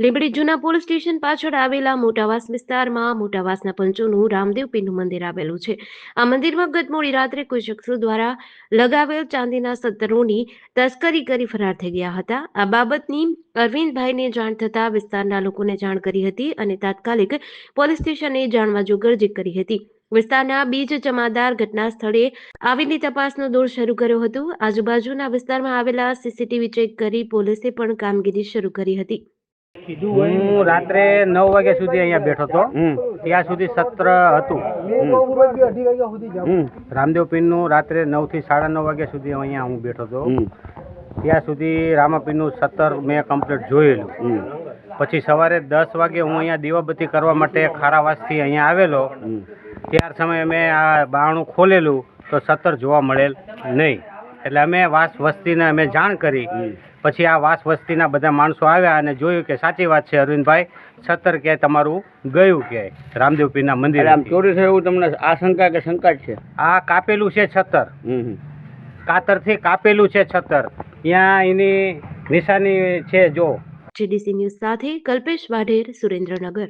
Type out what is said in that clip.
લીંબડી જૂના police station પાછળ આવેલા મોટાવાસ વિસ્તારમાં મોટાવાસના પંચોનું રામદેવ પીનું મંદિર આવેલું છે. આ મંદિરમાં ગત મોડી રાત્રે કોઈ શખ્સો દ્વારા લગાવેલ ચાંદીના સત્તરોની તસ્કરી કરી ફરાર થઈ ગયા હતા. આ બાબતની અરવિંદભાઈને જાણ થતા વિસ્તારના લોકોને જાણ કરી હતી અને તાત્કાલિક પોલીસ સ્ટેશને જાણવા જોગરજી કરી હતી. વિસ્તારના બીજ જમાદાર ઘટના સ્થળે આવીને તપાસનો દોર શરૂ કર્યો હતો. આજુબાજુના વિસ્તારમાં આવેલા સીસીટીવી ચેક કરી પોલીસે પણ કામગીરી શરૂ કરી હતી. હું રાત્રે નવ વાગ્યા સુધી અહીંયા બેઠો હતો. હમ. ત્યાં સુધી સત્ર હતું. રામદેવ પીરનું રાત્રે નવથી સાડા નવ વાગ્યા સુધી અહીંયા હું બેઠો હતો. ત્યાં સુધી રામાપીરનું સત્તર મેં કમ્પ્લીટ જોયેલું. પછી સવારે દસ વાગે હું અહીંયા દીવાબત્તી કરવા માટે ખારાવાસથી અહીંયા આવેલો. ત્યાર સમયે મેં આ બારણું ખોલેલું તો સત્તર જોવા મળેલ નહીં. એટલે અમે વાસ વસ્તીને અમે જાણ કરી. પછી આ વાસ વસ્તીના બધા માણસો આવ્યા અને જોયું કે સાચી વાત છે અરવિંદભાઈ સત્તર કે તમારું ગયું કે રામદેવ પીરના મંદિર આમ ચોરી થયું એવું તમને શંકા કે શંકા છે? આ કાપેલું છે છત્તર હમ હમ. કાતરથી કાપેલું છે છત્તર ત્યાં એની નિશાની છે જો. જીડીસી ન્યૂઝ સાથે કલ્પેશ વાઢેર સુરેન્દ્રનગર.